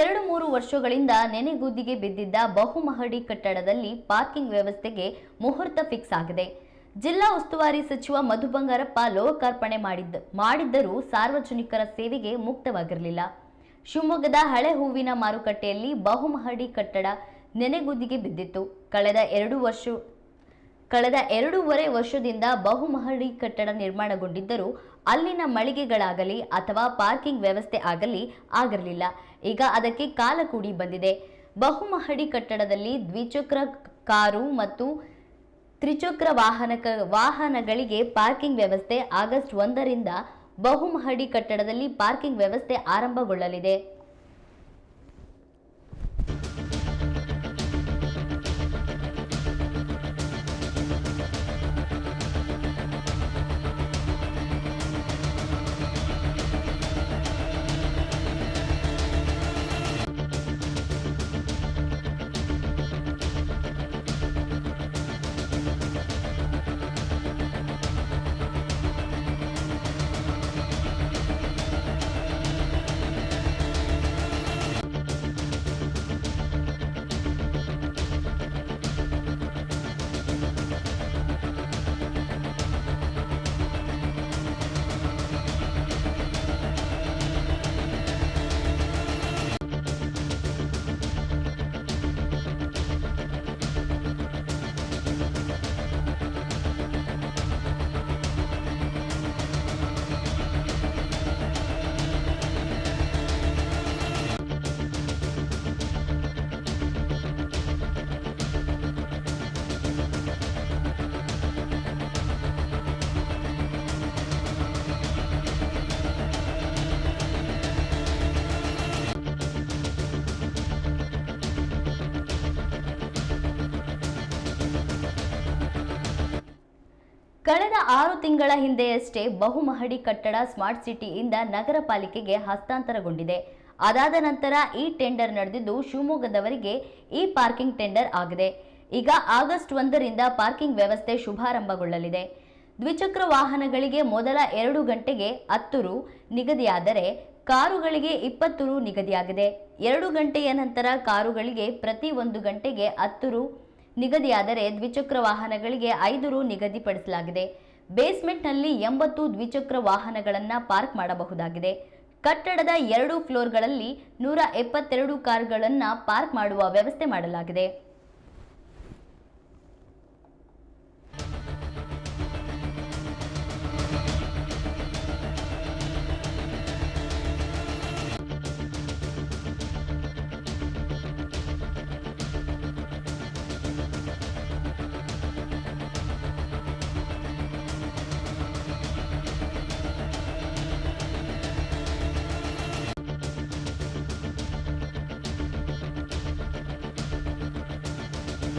ಎರಡು ಮೂರು ವರ್ಷಗಳಿಂದ ನೆನೆಗುದ್ದಿಗೆ ಬಿದ್ದಿದ್ದ ಬಹುಮಹಡಿ ಕಟ್ಟಡದಲ್ಲಿ ಪಾರ್ಕಿಂಗ್ ವ್ಯವಸ್ಥೆಗೆ ಮುಹೂರ್ತ ಫಿಕ್ಸ್ ಆಗಿದೆ. ಜಿಲ್ಲಾ ಉಸ್ತುವಾರಿ ಸಚಿವ ಮಧು ಬಂಗಾರಪ್ಪ ಲೋಕಾರ್ಪಣೆ ಮಾಡಿದ್ದ, ಮಾಡಿದ್ದರೂ ಸಾರ್ವಜನಿಕರ ಸೇವೆಗೆ ಮುಕ್ತವಾಗಿರಲಿಲ್ಲ. ಶಿವಮೊಗ್ಗದ ಹಳೆ ಹೂವಿನ ಮಾರುಕಟ್ಟೆಯಲ್ಲಿ ಬಹುಮಹಡಿ ಕಟ್ಟಡ ನೆನೆಗುದ್ದಿಗೆ ಬಿದ್ದಿತ್ತು. ಕಳೆದ ಎರಡು ವರ್ಷ, ಕಳೆದ ಎರಡೂವರೆ ವರ್ಷದಿಂದ ಬಹುಮಹಡಿ ಕಟ್ಟಡ ನಿರ್ಮಾಣಗೊಂಡಿದ್ದರೂ ಅಲ್ಲಿನ ಮಳಿಗೆಗಳಾಗಲಿ ಅಥವಾ ಪಾರ್ಕಿಂಗ್ ವ್ಯವಸ್ಥೆ ಆಗಲಿ ಆಗಿರಲಿಲ್ಲ. ಈಗ ಅದಕ್ಕೆ ಕಾಲ ಕೂಡಿ ಬಂದಿದೆ. ಬಹುಮಹಡಿ ಕಟ್ಟಡದಲ್ಲಿ ದ್ವಿಚಕ್ರ ಕಾರು ಮತ್ತು ತ್ರಿಚಕ್ರ ವಾಹನ ವಾಹನಗಳಿಗೆ ಪಾರ್ಕಿಂಗ್ ವ್ಯವಸ್ಥೆ ಆಗಸ್ಟ್ ಒಂದರಿಂದ ಬಹುಮಹಡಿ ಕಟ್ಟಡದಲ್ಲಿ ಪಾರ್ಕಿಂಗ್ ವ್ಯವಸ್ಥೆ ಆರಂಭಗೊಳ್ಳಲಿದೆ. ಕಳೆದ ಆರು ತಿಂಗಳ ಹಿಂದೆಯಷ್ಟೇ ಬಹುಮಹಡಿ ಕಟ್ಟಡ ಸ್ಮಾರ್ಟ್ ಸಿಟಿಯಿಂದ ನಗರ ಪಾಲಿಕೆಗೆ ಹಸ್ತಾಂತರಗೊಂಡಿದೆ. ಅದಾದ ನಂತರ ಈ ಟೆಂಡರ್ ನಡೆದಿದ್ದು ಶಿವಮೊಗ್ಗದವರಿಗೆ ಈ ಪಾರ್ಕಿಂಗ್ ಟೆಂಡರ್ ಆಗಿದೆ. ಈಗ ಆಗಸ್ಟ್ ಒಂದರಿಂದ ಪಾರ್ಕಿಂಗ್ ವ್ಯವಸ್ಥೆ ಶುಭಾರಂಭಗೊಳ್ಳಲಿದೆ. ದ್ವಿಚಕ್ರ ವಾಹನಗಳಿಗೆ ಮೊದಲ ಎರಡು ಗಂಟೆಗೆ ಹತ್ತು ರು ನಿಗದಿಯಾದರೆ ಕಾರುಗಳಿಗೆ ಇಪ್ಪತ್ತು ರು ನಿಗದಿಯಾಗಿದೆ. ಎರಡು ಗಂಟೆಯ ನಂತರ ಕಾರುಗಳಿಗೆ ಪ್ರತಿ ಒಂದು ಗಂಟೆಗೆ ಹತ್ತು ರು ನಿಗದಿಯಾದರೆ ದ್ವಿಚಕ್ರ ವಾಹನಗಳಿಗೆ ಐದು ರು ನಿಗದಿಪಡಿಸಲಾಗಿದೆ. ಬೇಸ್ಮೆಂಟ್ನಲ್ಲಿ ಎಂಬತ್ತು ದ್ವಿಚಕ್ರ ವಾಹನಗಳನ್ನು ಪಾರ್ಕ್ ಮಾಡಬಹುದಾಗಿದೆ. ಕಟ್ಟಡದ ಎರಡು ಫ್ಲೋರ್ಗಳಲ್ಲಿ ನೂರ ಎಪ್ಪತ್ತೆರಡು ಕಾರ್ಗಳನ್ನು ಪಾರ್ಕ್ ಮಾಡುವ ವ್ಯವಸ್ಥೆ ಮಾಡಲಾಗಿದೆ.